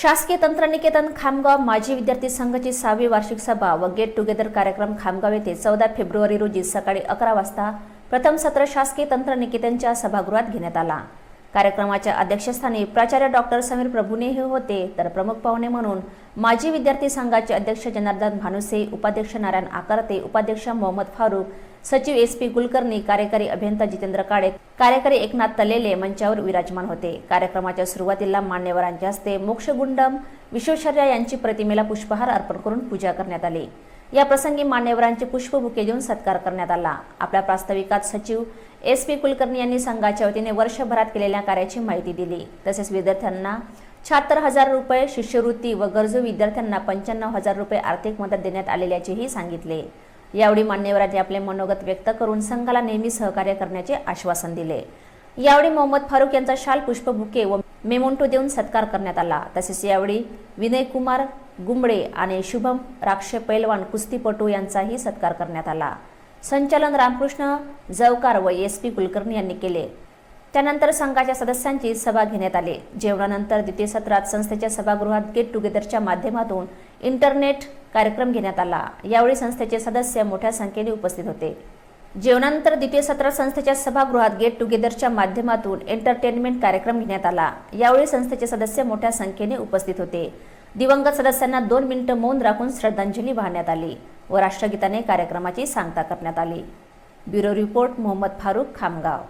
शासकीय तंत्रनिकेतन खामगाव माजी विद्यार्थी संघाची सहावी वार्षिक सभा व गेट टुगेदर कार्यक्रम खामगाव येथे चौदा फेब्रुवारी रोजी सकाळी अकरा वाजता प्रथम सत्र शासकीय तंत्रनिकेतनच्या सभागृहात घेण्यात आला. कार्यक्रमाच्या अध्यक्षस्थानी प्राचार्य डॉक्टर समीर प्रभूने हे होते. तर प्रमुख पाहुणे म्हणून माजी विद्यार्थी संघाचे अध्यक्ष जनार्दन भानुसे उपाध्यक्ष नारायण आकारते उपाध्यक्ष मोहम्मद फारूक सचिव एस पी कुलकर्णी कार्यकारी अभियंता जितेंद्र काळे कार्यकारी एकनाथ तलेले मंचावर विराजमान होते. कार्यक्रमाच्या सुरुवातीला मान्यवरांच्या हस्ते मोक्षगुंडम विश्वेश्वर्या यांची प्रतिमेला पुष्पहार अर्पण करून पूजा करण्यात आली. या प्रसंगी मान्यवरांचे पुष्पबुके देऊन सत्कार करण्यात आला. आपल्या प्रास्ताविकात सचिव एस पी कुलकर्णी यांनी संघाच्या वतीने वर्षभरात केलेल्या कार्याची माहिती दिली. तसेच विद्यार्थ्यांना शहात्तर हजार रुपये शिष्यवृत्ती व गरजू विद्यार्थ्यांना पंच्याण्णव हजार रुपये आर्थिक मदत देण्यात आलेल्याचेही सांगितले. यावेळी मान्यवरांनी आपले मनोगत व्यक्त करून संघाला नेहमी सहकार्य करण्याचे आश्वासन दिले. यावेळी मोहम्मद फारूक यांचा शाल पुष्पबुके व मेमोंटो देऊन सत्कार करण्यात आला. तसेच यावेळी विनय कुमार गुंबळे आणि शुभम राक्षे पैलवान कुस्तीपटू यांचाही सत्कार करण्यात आला. संचालन रामकृष्ण जवकार व एस पी कुलकर्णी यांनी केले. त्यानंतर संघाच्या सदस्यांची सभा घेण्यात आली. जेवणानंतर द्वितीय सत्रात संस्थेच्या सभागृहात गेट टुगेदरच्या माध्यमातून इंटरनेट कार्यक्रम घेण्यात आला. यावेळी संस्थेचे सदस्य मोठ्या संख्येने उपस्थित होते. जेवणानंतर द्वितीय सत्रात संस्थेच्या सभागृहात गेट टुगेदरच्या माध्यमातून एंटरटेनमेंट कार्यक्रम घेण्यात आला. यावेळी संस्थेचे सदस्य मोठ्या संख्येने उपस्थित होते. दिवंगत सदस्यांना दोन मिनिटं मौन राखून श्रद्धांजली वाहण्यात आली व राष्ट्रगीताने कार्यक्रमाची सांगता करण्यात आली. Bureau report Mohammad Farooq Khamgaon.